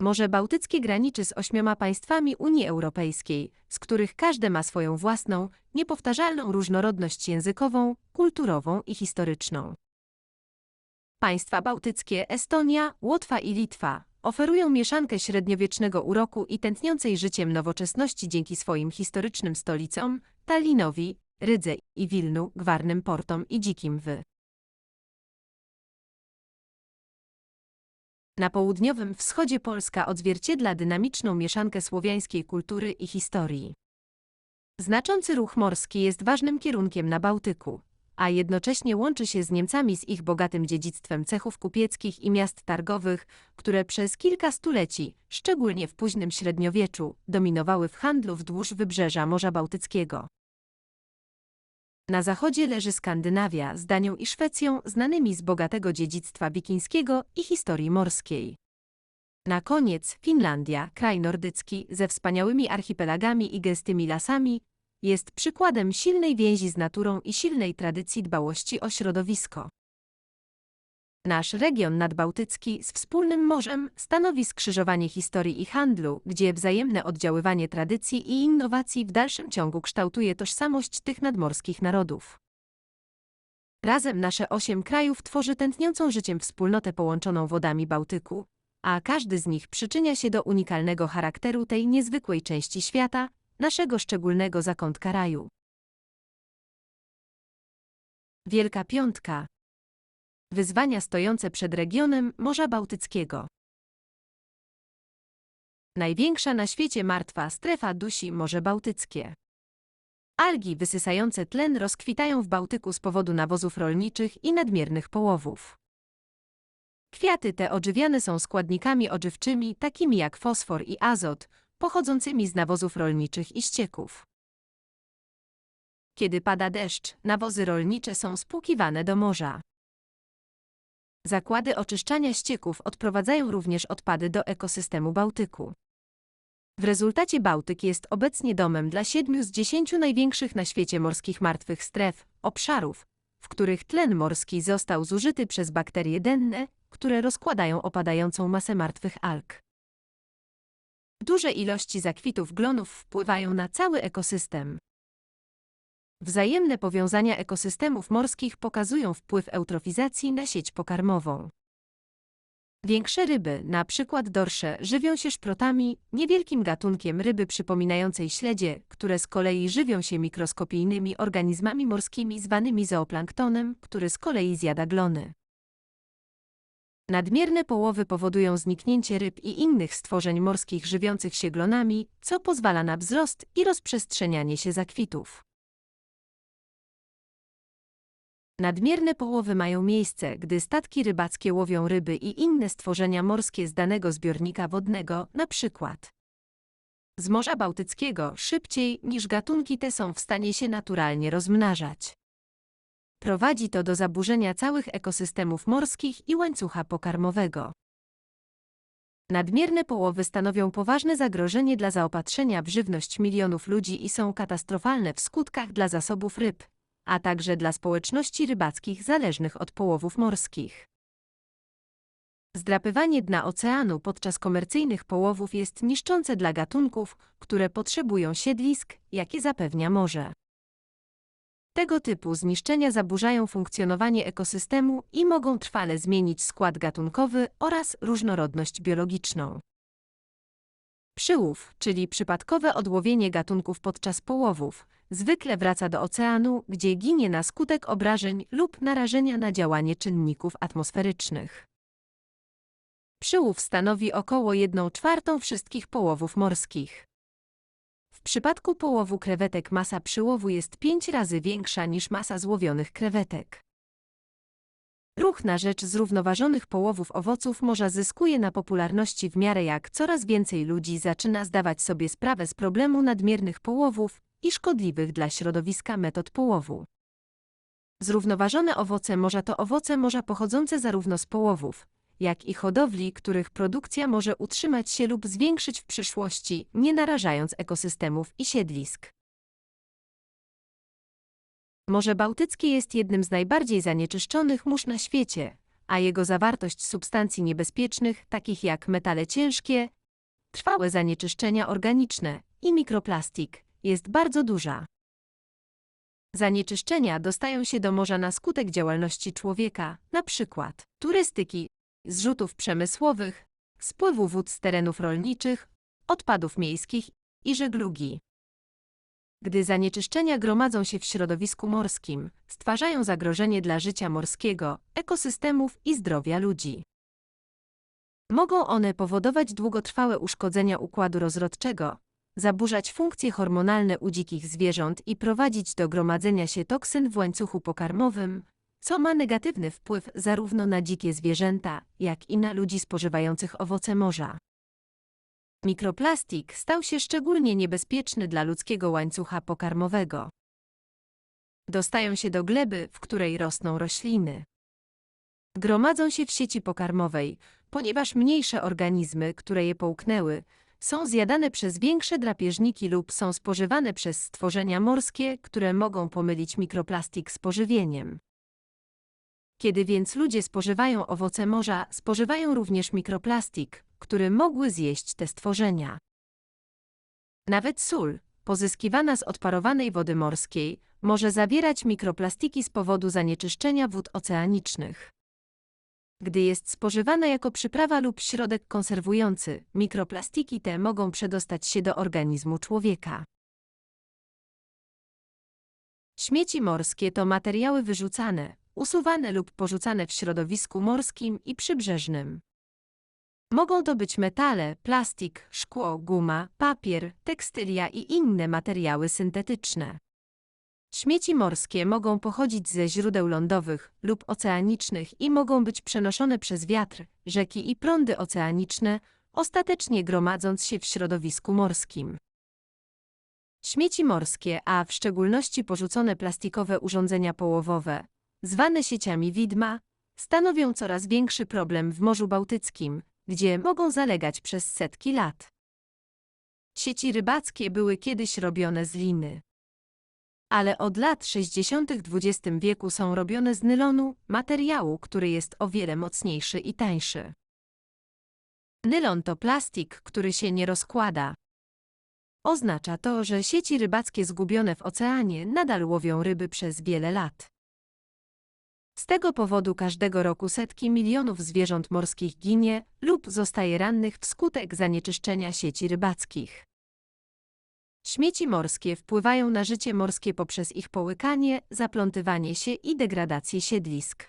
Morze Bałtyckie graniczy z ośmioma państwami Unii Europejskiej, z których każde ma swoją własną, niepowtarzalną różnorodność językową, kulturową i historyczną. Państwa bałtyckie Estonia, Łotwa i Litwa oferują mieszankę średniowiecznego uroku i tętniącej życiem nowoczesności dzięki swoim historycznym stolicom Tallinowi, Rydze i Wilnu, gwarnym portom i dzikim wy. Na południowym wschodzie Polska odzwierciedla dynamiczną mieszankę słowiańskiej kultury i historii. Znaczący ruch morski jest ważnym kierunkiem na Bałtyku, a jednocześnie łączy się z Niemcami z ich bogatym dziedzictwem cechów kupieckich i miast targowych, które przez kilka stuleci, szczególnie w późnym średniowieczu, dominowały w handlu wzdłuż wybrzeża Morza Bałtyckiego. Na zachodzie leży Skandynawia z Danią i Szwecją, znanymi z bogatego dziedzictwa wikińskiego i historii morskiej. Na koniec Finlandia, kraj nordycki ze wspaniałymi archipelagami i gęstymi lasami, jest przykładem silnej więzi z naturą i silnej tradycji dbałości o środowisko. Nasz region nadbałtycki z wspólnym morzem stanowi skrzyżowanie historii i handlu, gdzie wzajemne oddziaływanie tradycji i innowacji w dalszym ciągu kształtuje tożsamość tych nadmorskich narodów. Razem nasze osiem krajów tworzy tętniącą życiem wspólnotę połączoną wodami Bałtyku, a każdy z nich przyczynia się do unikalnego charakteru tej niezwykłej części świata, naszego szczególnego zakątka raju. Wielka Piątka Wyzwania stojące przed regionem Morza Bałtyckiego. Największa na świecie martwa strefa dusi Morze Bałtyckie. Algi wysysające tlen rozkwitają w Bałtyku z powodu nawozów rolniczych i nadmiernych połowów. Kwiaty te odżywiane są składnikami odżywczymi takimi jak fosfor i azot, pochodzącymi z nawozów rolniczych i ścieków. Kiedy pada deszcz, nawozy rolnicze są spłukiwane do morza. Zakłady oczyszczania ścieków odprowadzają również odpady do ekosystemu Bałtyku. W rezultacie Bałtyk jest obecnie domem dla siedmiu z dziesięciu największych na świecie morskich martwych stref, obszarów, w których tlen morski został zużyty przez bakterie denne, które rozkładają opadającą masę martwych alg. Duże ilości zakwitów glonów wpływają na cały ekosystem. Wzajemne powiązania ekosystemów morskich pokazują wpływ eutrofizacji na sieć pokarmową. Większe ryby, przykład dorsze, żywią się szprotami, niewielkim gatunkiem ryby przypominającej śledzie, które z kolei żywią się mikroskopijnymi organizmami morskimi zwanymi zooplanktonem, który z kolei zjada glony. Nadmierne połowy powodują zniknięcie ryb i innych stworzeń morskich żywiących się glonami, co pozwala na wzrost i rozprzestrzenianie się zakwitów. Nadmierne połowy mają miejsce, gdy statki rybackie łowią ryby i inne stworzenia morskie z danego zbiornika wodnego, przykład z Morza Bałtyckiego, szybciej niż gatunki te są w stanie się naturalnie rozmnażać. Prowadzi to do zaburzenia całych ekosystemów morskich i łańcucha pokarmowego. Nadmierne połowy stanowią poważne zagrożenie dla zaopatrzenia w żywność milionów ludzi i są katastrofalne w skutkach dla zasobów ryb, a także dla społeczności rybackich zależnych od połowów morskich. Zdrapywanie dna oceanu podczas komercyjnych połowów jest niszczące dla gatunków, które potrzebują siedlisk, jakie zapewnia morze. Tego typu zniszczenia zaburzają funkcjonowanie ekosystemu i mogą trwale zmienić skład gatunkowy oraz różnorodność biologiczną. Przyłów, czyli przypadkowe odłowienie gatunków podczas połowów, zwykle wraca do oceanu, gdzie ginie na skutek obrażeń lub narażenia na działanie czynników atmosferycznych. Przyłów stanowi około 1 czwartą wszystkich połowów morskich. W przypadku połowu krewetek masa przyłowu jest 5 razy większa niż masa złowionych krewetek. Ruch na rzecz zrównoważonych połowów owoców morza zyskuje na popularności w miarę jak coraz więcej ludzi zaczyna zdawać sobie sprawę z problemu nadmiernych połowów i szkodliwych dla środowiska metod połowu. Zrównoważone owoce morza to owoce morza pochodzące zarówno z połowów, jak i hodowli, których produkcja może utrzymać się lub zwiększyć w przyszłości, nie narażając ekosystemów i siedlisk. Morze Bałtyckie jest jednym z najbardziej zanieczyszczonych mórz na świecie, a jego zawartość substancji niebezpiecznych, takich jak metale ciężkie, trwałe zanieczyszczenia organiczne i mikroplastik, jest bardzo duża. Zanieczyszczenia dostają się do morza na skutek działalności człowieka, np. turystyki, zrzutów przemysłowych, spływu wód z terenów rolniczych, odpadów miejskich i żeglugi. Gdy zanieczyszczenia gromadzą się w środowisku morskim, stwarzają zagrożenie dla życia morskiego, ekosystemów i zdrowia ludzi. Mogą one powodować długotrwałe uszkodzenia układu rozrodczego, zaburzać funkcje hormonalne u dzikich zwierząt i prowadzić do gromadzenia się toksyn w łańcuchu pokarmowym, co ma negatywny wpływ zarówno na dzikie zwierzęta, jak i na ludzi spożywających owoce morza. Mikroplastik stał się szczególnie niebezpieczny dla ludzkiego łańcucha pokarmowego. Dostają się do gleby, w której rosną rośliny. Gromadzą się w sieci pokarmowej, ponieważ mniejsze organizmy, które je połknęły, są zjadane przez większe drapieżniki lub są spożywane przez stworzenia morskie, które mogą pomylić mikroplastik z pożywieniem. Kiedy więc ludzie spożywają owoce morza, spożywają również mikroplastik, który mogły zjeść te stworzenia. Nawet sól, pozyskiwana z odparowanej wody morskiej, może zawierać mikroplastiki z powodu zanieczyszczenia wód oceanicznych. Gdy jest spożywana jako przyprawa lub środek konserwujący, mikroplastiki te mogą przedostać się do organizmu człowieka. Śmieci morskie to materiały wyrzucane, usuwane lub porzucane w środowisku morskim i przybrzeżnym. Mogą to być metale, plastik, szkło, guma, papier, tekstylia i inne materiały syntetyczne. Śmieci morskie mogą pochodzić ze źródeł lądowych lub oceanicznych i mogą być przenoszone przez wiatr, rzeki i prądy oceaniczne, ostatecznie gromadząc się w środowisku morskim. Śmieci morskie, a w szczególności porzucone plastikowe urządzenia połowowe, zwane sieciami widma, stanowią coraz większy problem w Morzu Bałtyckim, gdzie mogą zalegać przez setki lat. Sieci rybackie były kiedyś robione z liny. Ale od lat 60. XX wieku są robione z nylonu, materiału, który jest o wiele mocniejszy i tańszy. Nylon to plastik, który się nie rozkłada. Oznacza to, że sieci rybackie zgubione w oceanie nadal łowią ryby przez wiele lat. Z tego powodu każdego roku setki milionów zwierząt morskich ginie lub zostaje rannych wskutek zanieczyszczenia sieci rybackich. Śmieci morskie wpływają na życie morskie poprzez ich połykanie, zaplątywanie się i degradację siedlisk.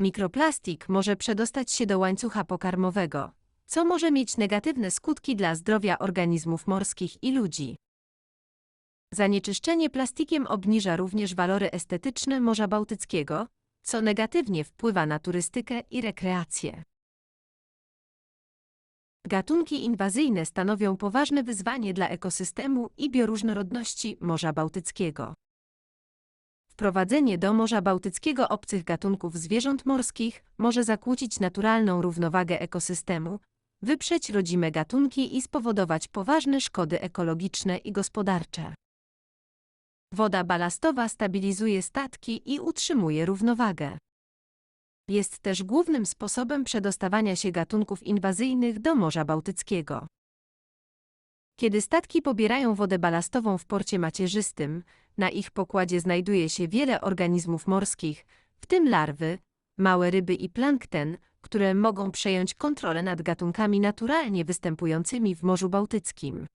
Mikroplastik może przedostać się do łańcucha pokarmowego, co może mieć negatywne skutki dla zdrowia organizmów morskich i ludzi. Zanieczyszczenie plastikiem obniża również walory estetyczne Morza Bałtyckiego, co negatywnie wpływa na turystykę i rekreację. Gatunki inwazyjne stanowią poważne wyzwanie dla ekosystemu i bioróżnorodności Morza Bałtyckiego. Wprowadzenie do Morza Bałtyckiego obcych gatunków zwierząt morskich może zakłócić naturalną równowagę ekosystemu, wyprzeć rodzime gatunki i spowodować poważne szkody ekologiczne i gospodarcze. Woda balastowa stabilizuje statki i utrzymuje równowagę. Jest też głównym sposobem przedostawania się gatunków inwazyjnych do Morza Bałtyckiego. Kiedy statki pobierają wodę balastową w porcie macierzystym, na ich pokładzie znajduje się wiele organizmów morskich, w tym larwy, małe ryby i plankton, które mogą przejąć kontrolę nad gatunkami naturalnie występującymi w Morzu Bałtyckim.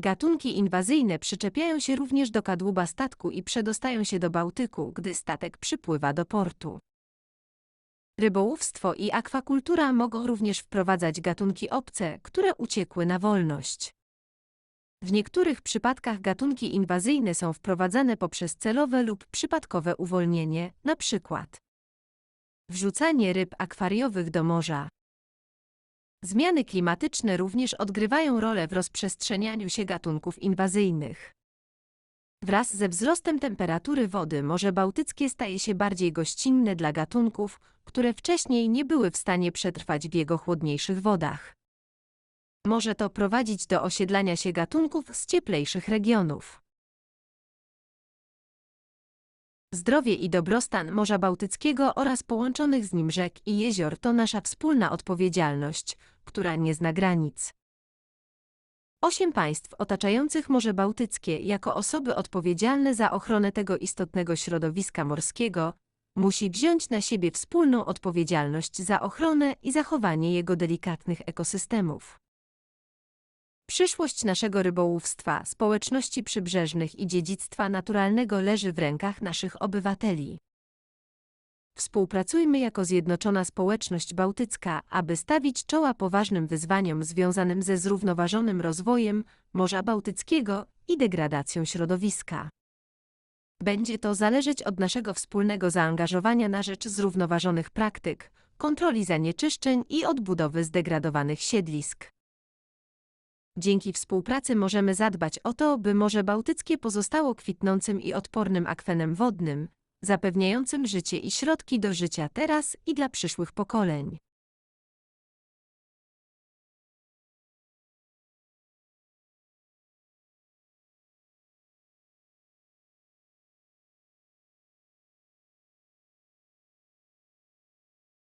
Gatunki inwazyjne przyczepiają się również do kadłuba statku i przedostają się do Bałtyku, gdy statek przypływa do portu. Rybołówstwo i akwakultura mogą również wprowadzać gatunki obce, które uciekły na wolność. W niektórych przypadkach gatunki inwazyjne są wprowadzane poprzez celowe lub przypadkowe uwolnienie, np. wrzucanie ryb akwariowych do morza. Zmiany klimatyczne również odgrywają rolę w rozprzestrzenianiu się gatunków inwazyjnych. Wraz ze wzrostem temperatury wody Morze Bałtyckie staje się bardziej gościnne dla gatunków, które wcześniej nie były w stanie przetrwać w jego chłodniejszych wodach. Może to prowadzić do osiedlania się gatunków z cieplejszych regionów. Zdrowie i dobrostan Morza Bałtyckiego oraz połączonych z nim rzek i jezior to nasza wspólna odpowiedzialność, która nie zna granic. Osiem państw otaczających Morze Bałtyckie jako osoby odpowiedzialne za ochronę tego istotnego środowiska morskiego musi wziąć na siebie wspólną odpowiedzialność za ochronę i zachowanie jego delikatnych ekosystemów. Przyszłość naszego rybołówstwa, społeczności przybrzeżnych i dziedzictwa naturalnego leży w rękach naszych obywateli. Współpracujmy jako zjednoczona społeczność bałtycka, aby stawić czoła poważnym wyzwaniom związanym ze zrównoważonym rozwojem Morza Bałtyckiego i degradacją środowiska. Będzie to zależeć od naszego wspólnego zaangażowania na rzecz zrównoważonych praktyk, kontroli zanieczyszczeń i odbudowy zdegradowanych siedlisk. Dzięki współpracy możemy zadbać o to, by Morze Bałtyckie pozostało kwitnącym i odpornym akwenem wodnym, zapewniającym życie i środki do życia teraz i dla przyszłych pokoleń.